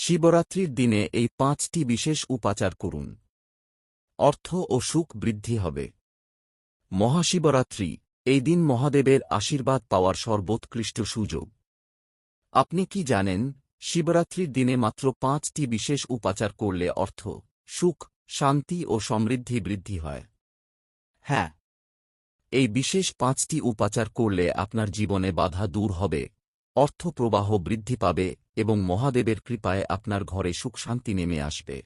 শিবরাত্রির দিনে এই পাঁচটি বিশেষ উপাচার করুন। অর্থ ও সুখ বৃদ্ধি হবে। মহাশিবরাত্রি, এই দিন মহাদেবের আশীর্বাদ পাওয়ার সর্বোৎকৃষ্ট সুযোগ। আপনি কি জানেন, শিবরাত্রির দিনে মাত্র পাঁচটি বিশেষ উপাচার করলে অর্থ, সুখ, শান্তি ও সমৃদ্ধি বৃদ্ধি হয়? হ্যাঁ। এই বিশেষ পাঁচটি উপাচার করলে আপনার জীবনে বাধা দূর হবে। অর্থ প্রবাহ বৃদ্ধি পাবে এবং মহাদেবের কৃপায় আপনার ঘরে সুখ শান্তি নেমে আসবে।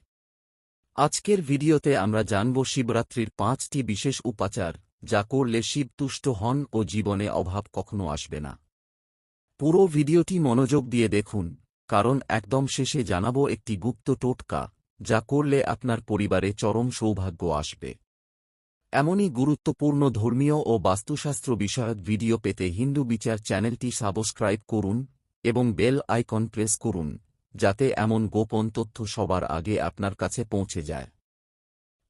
আজকের ভিডিওতে আমরা জানব শিবরাত্রির পাঁচটি বিশেষ উপাচার যা করলে শিব তুষ্ট হন ও জীবনে অভাব কখনো আসবে না। পুরো ভিডিওটি মনোযোগ দিয়ে দেখুন, কারণ একদম শেষে জানাব একটি গুপ্ত টোটকা যা করলে আপনার পরিবারে চরম সৌভাগ্য আসবে। এমনই গুরুত্বপূর্ণ ধর্মীয় ও বাস্তুশাস্ত্র বিষয়ক ভিডিও পেতে হিন্দু বিচার চ্যানেলটি সাবস্ক্রাইব করুন এবং বেল আইকন প্রেস করুন, যাতে এমন গোপন তথ্য সবার আগে আপনার কাছে পৌঁছে যায়।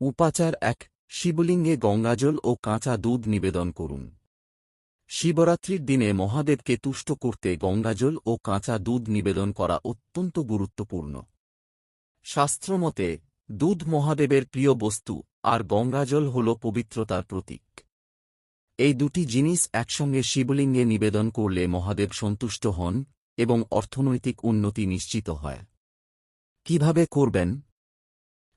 উপাচার এক, শিবলিঙ্গে গঙ্গাজল ও কাঁচা দুধ নিবেদন করুন। শিবরাত্রির দিনে মহাদেবকে তুষ্ট করতে গঙ্গাজল ও কাঁচা দুধ নিবেদন করা অত্যন্ত গুরুত্বপূর্ণ। শাস্ত্রমতে দুধ মহাদেবের প্রিয় বস্তু, আর গঙ্গাজল হল পবিত্রতার প্রতীক। এই দুটি জিনিস একসঙ্গে শিবলিঙ্গে নিবেদন করলে মহাদেব সন্তুষ্ট হন এবং অর্থনৈতিক উন্নতি নিশ্চিত হয়। কীভাবে করবেন?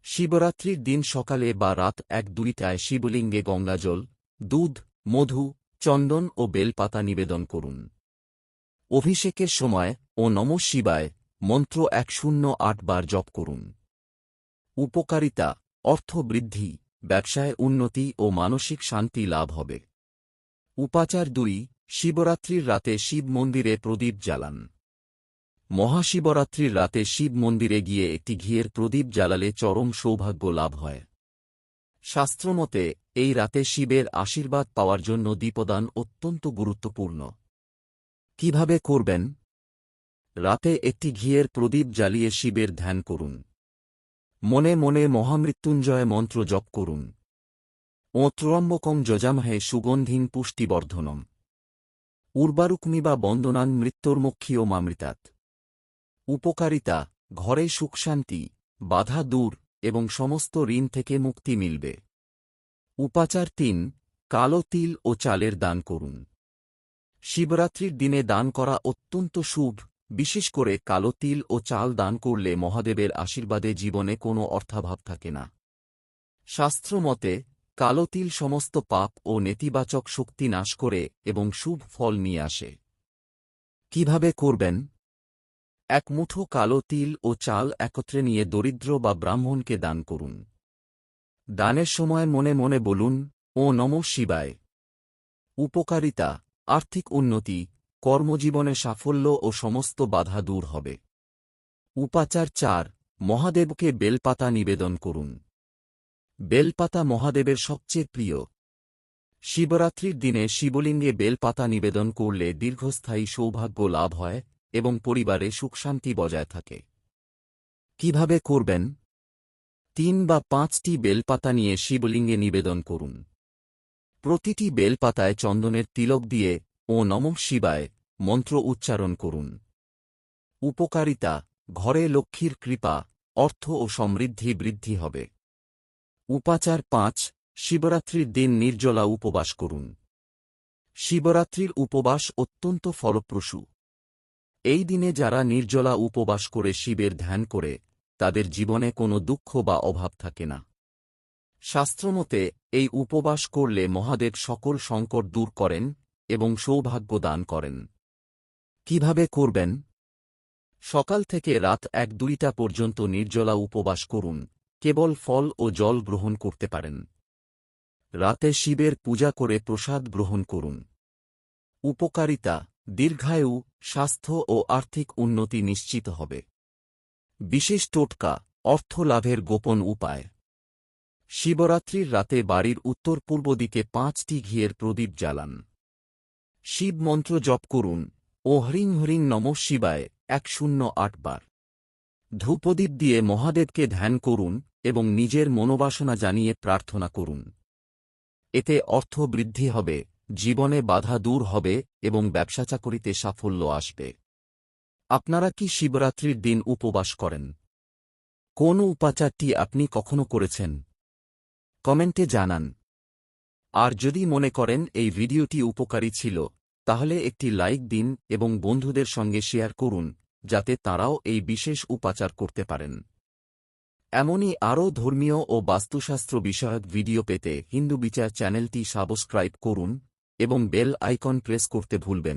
শিবরাত্রির দিন সকালে বা রাত এক দুইটায় শিবলিঙ্গে গঙ্গাজল, দুধ, মধু, চন্দন ও বেলপাতা নিবেদন করুন। অভিষেকের সময় ও নম শিবায় মন্ত্র এক শূন্য আট বার জপ করুন। উপকারিতা, অর্থ বৃদ্ধি, ব্যবসায় উন্নতি ও মানসিক শান্তি লাভ হবে। উপাচার দুই, শিবরাত্রির রাতে শিব মন্দিরে প্রদীপ জ্বালান। মহাশিবরাত্রির রাতে শিব মন্দিরে গিয়ে একটি ঘিয়ের প্রদীপ জ্বালালে চরম সৌভাগ্য লাভ হয়। শাস্ত্রমতে, এই রাতে শিবের আশীর্বাদ পাওয়ার জন্য দীপদান অত্যন্ত গুরুত্বপূর্ণ। কীভাবে করবেন? রাতে একটি ঘিয়ের প্রদীপ জ্বালিয়ে শিবের ধ্যান করুন। মনে মনে মহামৃত্যুঞ্জয় মন্ত্র জপ করুন। ও ত্রম্বকং যজামহে সুগন্ধিন পুষ্টিবর্ধনম। উর্বারুকমি বা বন্দনান মৃত্যুর্মুখী ও মামৃতাৎ। উপকারিতা, ঘরে সুখশান্তি বাধা দূর এবং সমস্ত ঋণ থেকে মুক্তি মিলবে। উপাচার তিন, কালো তিল ও চালের দান করুন। শিবরাত্রির দিনে দান করা অত্যন্ত শুভ বিশেষ করে কালো তিল ও চাল দান করলে মহাদেবের আশীর্বাদে জীবনে কোনো অর্থাভাব থাকে না। শাস্ত্রমতে, কালো তিল সমস্ত পাপ ও নেতিবাচক শক্তি নাশ করে এবং শুভ ফল নিয়ে আসে। কীভাবে করবেন? এক মুঠো কালো তিল ও চাল একত্রে নিয়ে দরিদ্র বা ব্রাহ্মণকে দান করুন। দানের সময় মনে মনে বলুন, ও নম শিবায়। উপকারিতা, আর্থিক উন্নতি কর্মজীবনে সাফল্য ও সমস্ত বাধা দূর হবে। উপাচার চার, মহাদেবকে বেলপাতা নিবেদন করুন। বেলপাতা মহাদেবের সবচেয়ে প্রিয়। শিবরাত্রির দিনে শিবলিঙ্গে বেলপাতা নিবেদন করলে দীর্ঘস্থায়ী সৌভাগ্য লাভ হয় এবং পরিবারে সুখশান্তি বজায় থাকে। কীভাবে করবেন? তিন বা পাঁচটি বেলপাতা নিয়ে শিবলিঙ্গে নিবেদন করুন। প্রতিটি বেলপাতায় চন্দনের তিলক দিয়ে ও নম শিবায় মন্ত্র উচ্চারণ করুন। উপকারিতা, ঘরে লক্ষ্মীর কৃপা, অর্থ ও সমৃদ্ধি বৃদ্ধি হবে। উপাচার পাঁচ, শিবরাত্রির দিন নির্জলা উপবাস করুন। শিবরাত্রির উপবাস অত্যন্ত ফলপ্রসূ। এই দিনে যারা নির্জলা উপবাস করে শিবের ধ্যান করে, তাদের জীবনে কোনো দুঃখ বা অভাব থাকে না। শাস্ত্রমতে, এই উপবাস করলে মহাদেব সকল সংকট দূর করেন এবং সৌভাগ্য দান করেন। কীভাবে করবেন? সকাল থেকে রাত এক দুইটা পর্যন্ত নির্জলা উপবাস করুন, কেবল ফল ও জল গ্রহণ করতে পারেন। রাতে শিবের পূজা করে প্রসাদ গ্রহণ করুন। উপকারিতা, দীর্ঘায়ু, স্বাস্থ্য ও আর্থিক উন্নতি নিশ্চিত হবে। বিশেষ টোটকা, অর্থ লাভের গোপন উপায়। শিবরাত্রির রাতে বাড়ির উত্তর পূর্ব দিকে পাঁচটি ঘিয়ের প্রদীপ জ্বালান। শিব মন্ত্র জপ করুন ও হরিং হরিং নম শিবায় এক শূন্য আট বার। ধূপদীপ দিয়ে মহাদেবকে ধ্যান করুন এবং নিজের মনোবাসনা জানিয়ে প্রার্থনা করুন। এতে অর্থ বৃদ্ধি হবে, জীবনে বাধা দূর হবে এবং ব্যবসা চাকরিতে সাফল্য আসবে। আপনারা কি শিবরাত্রির দিন উপবাস করেন? কোন উপাচারটি আপনি কখনো করেছেন? কমেন্টে জানান। আর যদি মনে করেন এই ভিডিওটি উপকারী ছিল তাহলে একটি লাইক দিন এবং বন্ধুদের সঙ্গে শেয়ার করুন, যাতে তারাও এই বিশেষ উপাচার করতে পারেন। এমনই আরও ধর্মীয় ও বাস্তুশাস্ত্র বিষয়ক ভিডিও পেতে হিন্দু বিচার চ্যানেলটি সাবস্ক্রাইব করুন এবং বেল আইকন প্রেস করতে ভুলবেন